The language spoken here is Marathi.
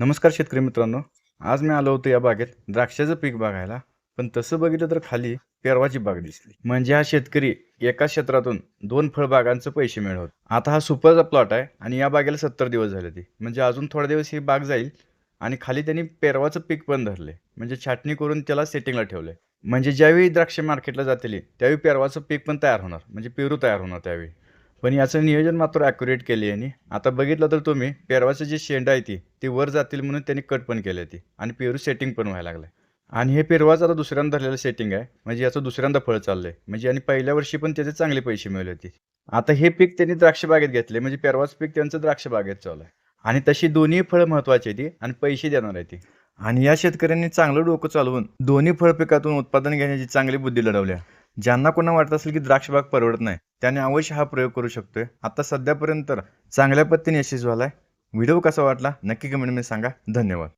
नमस्कार शेतकरी मित्रांनो. आज मी आलो होतो या बागेत. द्राक्षाचं पीक बघायला. पण तसं बघितलं तर खाली पेरवाची बाग दिसली. म्हणजे हा शेतकरी एका क्षेत्रातून दोन फळबागांचं पैसे मिळवत. आता हा सुपरचा प्लॉट आहे आणि या बागेला सत्तर दिवस झाले ती. म्हणजे अजून थोडा दिवस ही बाग जाईल आणि खाली त्यांनी पेरवाचं पीक पण धरले. म्हणजे छाटणी करून त्याला सेटिंगला ठेवलंय. म्हणजे ज्यावेळी द्राक्ष मार्केटला जातील त्यावेळी पेरवाचं पीक पण तयार होणार. म्हणजे पेरू तयार होणार त्यावेळी. पण याचं नियोजन मात्र ॲक्युरेट केली यांनी. आता बघितलं तर तुम्ही पेरवाचं जे शेंड आहे ती ते वर जातील म्हणून त्यांनी कट पण केली ती. आणि पेरू सेटिंग पण व्हायला लागलं आणि हे पेरवाचं आता दुसऱ्यांदा धरलेलं सेटिंग आहे. म्हणजे याचं दुसऱ्यांदा फळ चाललं आहे म्हणजे आणि पहिल्या वर्षी पण त्याचे चांगले पैसे मिळले होते. आता हे पीक त्यांनी द्राक्ष बागेत घेतले. म्हणजे पेरवाचं पीक त्यांचं द्राक्ष बागेत चालू आहे. आणि तशी दोन्ही फळं महत्वाची आहे ती. आणि पैसे देणार आहे ती. आणि या शेतकऱ्यांनी चांगलं डोकं चालवून दोन्ही फळ पिकातून उत्पादन घेण्याची चांगली बुद्धी लढवल्या ज्यांना कोणा वाटत असेल की द्राक्ष बाग परवडत नाही त्याने अवश्य हा प्रयोग करू शकतोय. आता सध्यापर्यंत चांगल्या पद्धतीने यशस्वी झालाय. व्हिडिओ कसा वाटला नक्की कमेंटमध्ये सांगा. धन्यवाद.